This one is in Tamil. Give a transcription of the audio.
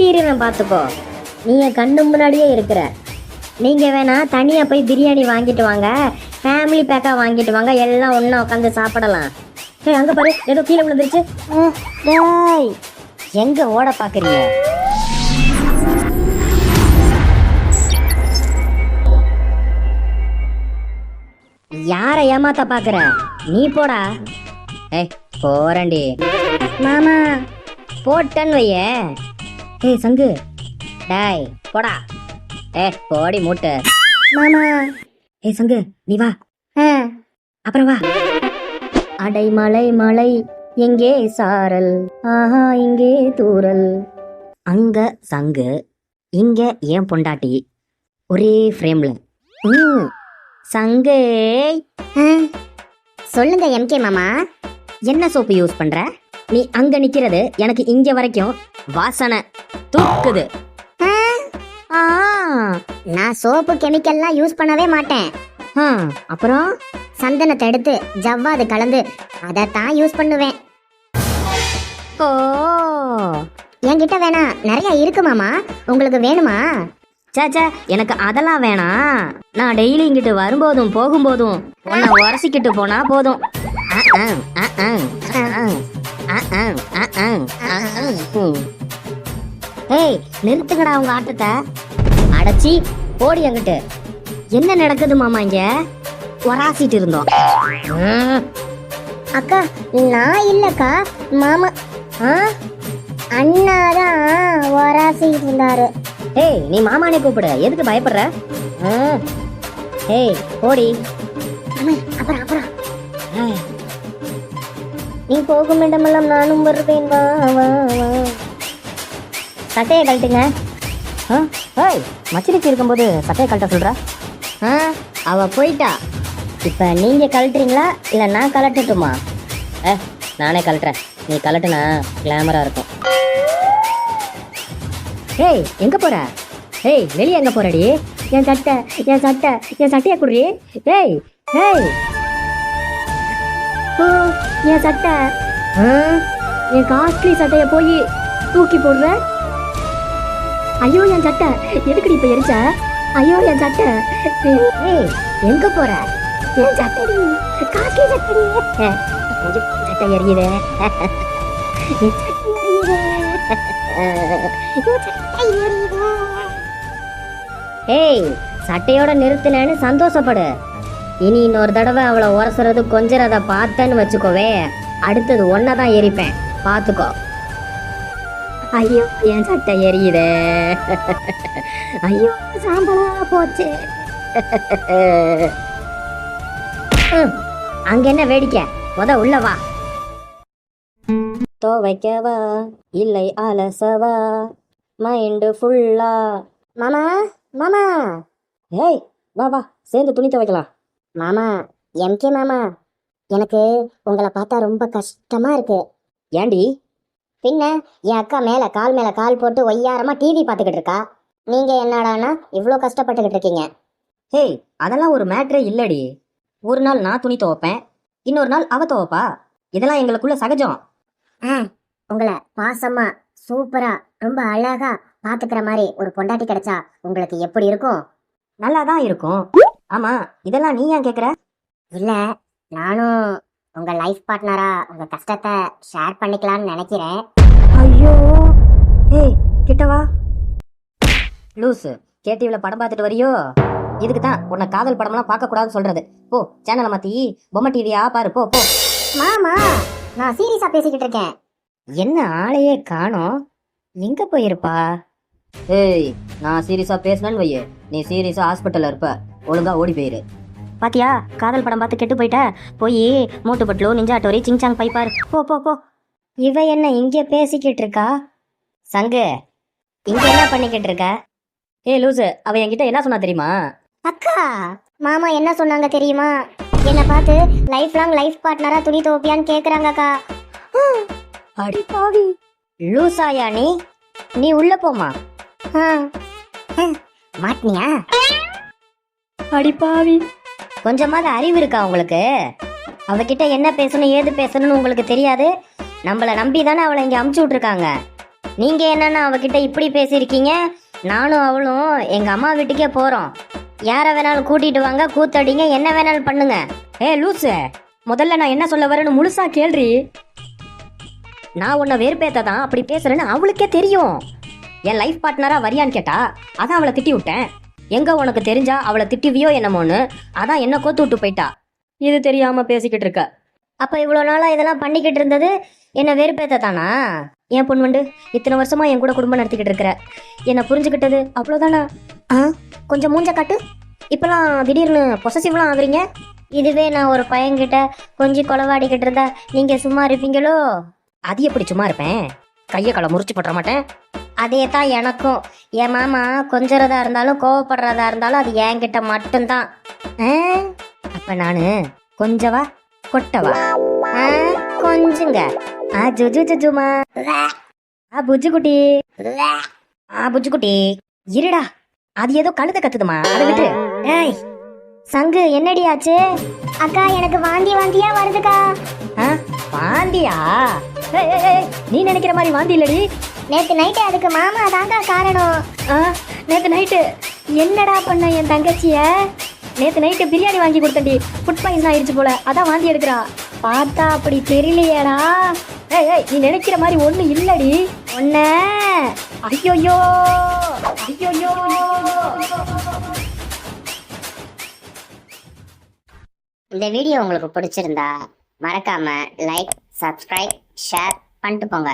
வெட்டிடுவேன் பார்த்துக்கோ. நீ என் கண்ணு முன்னாடியே இருக்கிற. நீங்கள் வேணா தனியாக போய் பிரியாணி வாங்கிட்டு வாங்க. ஃபேமிலி பேக்காக வாங்கிட்டு வாங்க. எல்லாம் ஒன்றா உட்காந்து சாப்பிடலாம். ஏய் அங்கே பாரு. ஏதோ கீழே விழுந்துருச்சு. டேய். எங்கே ஓட பார்க்குறீங்க யாரை ஏமாத்த பார்க்குற நீ போடா. ஏய் போறேன்டி. மாமா. போட்டேன்னு வையே. ஏய் சங்கு. டேய் போடா. ஏ போடி மூட்டு. மாமா. ஏய் சங்கு நீ வா. அப்புறம் வா. அடை மலை மலை எங்கே சாரல்? ஆஹா இங்கே தூரல். அங்க சங்கு இங்க ஏன் பொண்டாட்டி. ஒரே ஃப்ரேம்ல சங்கு. சொல்லுங்க எம்கே மாமா. என்ன சோப்பு யூஸ் பண்ற? நீ அங்க நிக்கிறது எனக்கு இங்க வரைக்கும் வாசனை தூக்குது. ஆ, நான் சோப்பு கெமிக்கல்லாம் யூஸ் பண்ணவே மாட்டேன். ஆ, அப்புறம்? சந்தனத்தை எடுத்து ஜவ்வாது கலந்து அதைத்தான் யூஸ் பண்ணுவேன். ஓ. என்கிட்ட வேணா நிறைய இருக்கு மாமா. உங்களுக்கு வேணுமா? சேச்சே எனக்கு அதெல்லாம் வேணாம். நான் டெய்லி இங்கிட்டு வரும்போதும் போகும்போதும் உன்னை உரசிக்கிட்டு போனா போதும். அ, அ, அ, அ, ஏய் நிறுத்துங்கடா உங்க ஆட்டத்தை. அடைச்சி ஓடி எங்கிட்டு. என்ன நடக்குது மாமா இங்க? ஒராசிட்டு இருந்தோம். அக்கா நான் இல்லக்கா மாமா. ஆ? அண்ணா தான் ஒராசிட்டு இருந்தாரு. ஏய் நீ மாமானே கூப்பிடு. எதுக்கு பயப்படுற? ஏய் ஓடி அப்புறம் அப்புறம். நீ போகும் இடமெல்லாம் நானும் வருவேன். வா வா வா. சட்டையை கழட்டுங்க. ஆ ஏய் மச்சினிக்கு இருக்கும்போது சட்டையை கழட்ட சொல்ற? ஆ அவ போயிட்டா. இப்போ நீங்க கழட்டுறீங்களா? இல்லை நான் கழட்டட்டுமா? ஏ நானே கழட்டுறேன். நீ கழட்டுனா கிளாமரா இருக்கும். ஏய் எங்க போற? ஏய் வெளியே எங்க போறடி? என் சட்டை என் சட்டை என் சட்டையை குடுறி? ஏய் ஏய். என் சட்டை. என் காஸ்ட்லி சட்டைய போய் தூக்கி போடுற ஐயோ என் சட்டை. எதுக்குடி இப்ப எரிச்ச? ஐயோ என் சட்டை. எங்க போற? என் சட்டடி. காஸ்ட்லி சட்டடி. சட்டை எரியுதே. ஏய் சட்டையோட நிறுத்தினேன்னு சந்தோஷப்படு. இனி இன்னொரு தடவை அவளை உரசுறது கொஞ்சறத பார்த்தேன்னு வச்சுக்கோவே. அடுத்தது ஒன்றை தான் எரிப்பேன். பார்த்துக்கோ. ஐயோ என் சட்டை எரியுதே. ஐயோ சாம்பலா போச்சு. அங்க என்ன வேடிக்கை? முத உள்ள வா. துவைக்கவா இல்லை அலசவா? மைண்டு ஃபுல்லா மாமா மாமா. ஏய் வா வா சேர்ந்து துணி துவைக்கலாம். மாமா எம்கே மாமா எனக்கு உங்களை பார்த்தா ரொம்ப கஷ்டமா இருக்கு. ஏண்டி? பின்ன என் அக்கா மேல கால் மேல கால் போட்டு ஒய்யாரமா டிவி பார்த்துக்கிட்டு இருக்கா. நீங்க என்னடான்னா இவ்வளோ கஷ்டப்பட்டுக்கிட்டு இருக்கீங்க. ஹேய் அதெல்லாம் ஒரு மேட்ரே இல்லடி. ஒரு நாள் நான் துணி துவைப்பேன் இன்னொரு நாள் அவ துவைப்பா. இதெல்லாம் எங்களுக்குள்ள சகஜம். ஆ உங்களை பாசமா சூப்பரா ரொம்ப அழகா பாத்துக்கிற மாதிரி ஒரு பொண்டாட்டி கிடைச்சா உங்களுக்கு எப்படி இருக்கும்? நல்லா தான் இருக்கும். ஆமா இதெல்லாம் நீ ஏன் கேக்குற? இல்ல நானும் உங்க லைஃப் பார்ட்னரா உங்க கஷ்டத்தை ஷேர் பண்ணிக்கலாம்னு நினைக்கிறேன். ஐயோ! ஏய் கிட்ட வா. லூசு கேடிவில படம் பார்த்துட்டு வரியோ? இதுக்கு தான் உன்னை காதல் படம்லாம் பார்க்க கூடாதுன்னு சொல்றது. போ சேனலை மாத்தி பொம்மை டிவியா பாரு போ போ. மாமா நான் சீரியஸா பேசிக்கிட்டு இருக்கேன். என்ன ஆளையே காணோம்? எங்க போயிருப்பா? ஏய் நான் சீரியஸா பேசினேன்னு வையே நீ சீரியஸா ஹாஸ்பிட்டல்ல இருப்ப. ஒழுங்கா ஓடி போயிரு. பாத்தியா? காதல் படம் பார்த்து கெட்டு போயிட்ட? போய் மூட்டு பட்லோ நிஞ்சாட்டோரி சிங்சாங் பைப்பார் போ போ போ. இவ என்ன இங்க பேசிக்கிட்டு இருக்கா? சங்கு இங்க என்ன பண்ணிக்கிட்டு இருக்க? ஏ லூசு அவ என்கிட்ட என்ன சொன்னா தெரியுமா? அக்கா மாமா என்ன சொன்னாங்க தெரியுமா? என்னை பார்த்து லைஃப் லாங் லைஃப் பார்ட்னரா துணி துவைப்பியான்னு கேக்குறாங்கக்கா அடி பாவி. லூசாயா நீ? நீ உள்ள போமா. மாட்டினியா? அடிப்பாவி கொஞ்சமாவது அறிவு இருக்கா உங்களுக்கு? அவகிட்ட என்ன பேசணும் ஏது பேசணும்னு உங்களுக்கு தெரியாது? நம்மளை நம்பி தானே அவளை இங்கே அமுச்சு விட்ருக்காங்க நீங்கள் என்னன்னா அவகிட்ட இப்படி பேசியிருக்கீங்க? நானும் அவளும் எங்கள் அம்மா வீட்டுக்கே போகிறோம் யாரை வேணாலும் கூட்டிட்டு வாங்க கூத்தடிங்க என்ன வேணாலும் பண்ணுங்க. ஏ லூசு முதல்ல நான் என்ன சொல்ல வரேன்னு முழுசா கேள்றி. நான் உன்னை வேறுபேத்த தான் அப்படி பேசுறேன்னு அவளுக்கே தெரியும். என் லைஃப் பார்ட்னரா வரியான்னு கேட்டா அதான் அவளை திட்டி விட்டேன். எங்கே உனக்கு தெரிஞ்சா அவளை திட்டுவியோ என்னமோன்னு? அதான் என்ன கோத்து விட்டு போயிட்டா. இது தெரியாமல் பேசிக்கிட்டு இருக்க. அப்போ இவ்வளோ நாளாக இதெல்லாம் பண்ணிக்கிட்டு இருந்தது என்னை வெறுப்பேத்த தானா? ஏன் பொண்ணுண்டு இத்தனை வருஷமா என் கூட குடும்பம் நடத்திக்கிட்டு இருக்கிற? என்னை புரிஞ்சுக்கிட்டது அவ்வளோதானா ஆ கொஞ்சம் மூஞ்ச காட்டு. இப்போலாம் திடீர்னு பொசசிவ்லாம் ஆகுறீங்க? இதுவே நான் ஒரு பையன்கிட்ட கொஞ்சம் கொலவாடிக்கிட்டு இருந்தா நீங்கள் சும்மா இருப்பீங்களோ? அது எப்படி சும்மா இருப்பேன்? கையை களை முறிச்சு போட்டுற மாட்டேன். அதே தான் எனக்கும். என் மாமா கொஞ்சறதா இருந்தாலும் கோவப்படுறதா இருந்தாலும் அது என்கிட்ட மட்டும்தான். அப்ப நானு கொஞ்சவா கொட்டவா? ஆ, கொஞ்சுங்க. ஆ ஜுஜு ஜுஜுமா ஆ புஜுக்குட்டி குட்டி ஆ புஜுக்குட்டி குட்டி இருடா. அது ஏதோ கழுத கத்துதுமா? அதை விட்டு. ஏய் சங்கு என்னடி ஆச்சு? அக்கா எனக்கு வாந்தி வாந்தியா வருதுக்கா. ஆ வாந்தியா? நீ நினைக்கிற மாதிரி வாந்தி இல்லடி. நேத்து நைட்டு அதுக்கு மாமா தாங்க காரணம். ஆ நேத்து நைட்டு என்னடா பண்ண என் தங்கச்சிய? நேத்து நைட்டு பிரியாணி வாங்கி கொடுத்தண்டி ஃபுட் பாய்சன் ஆயிடுச்சு போல. அதான் வாந்தி எடுக்கிறா. பார்த்தா அப்படி தெரியலையேடா. ஏய் ஏய் நீ நினைக்கிற மாதிரி ஒண்ணு இல்லடி. ஒன்ன ஐயோயோ. ஐயோயோ. இந்த வீடியோ உங்களுக்கு பிடிச்சிருந்தா மறக்காம லைக் சப்ஸ்கிரைப் ஷேர் பண்ணிட்டு போங்க.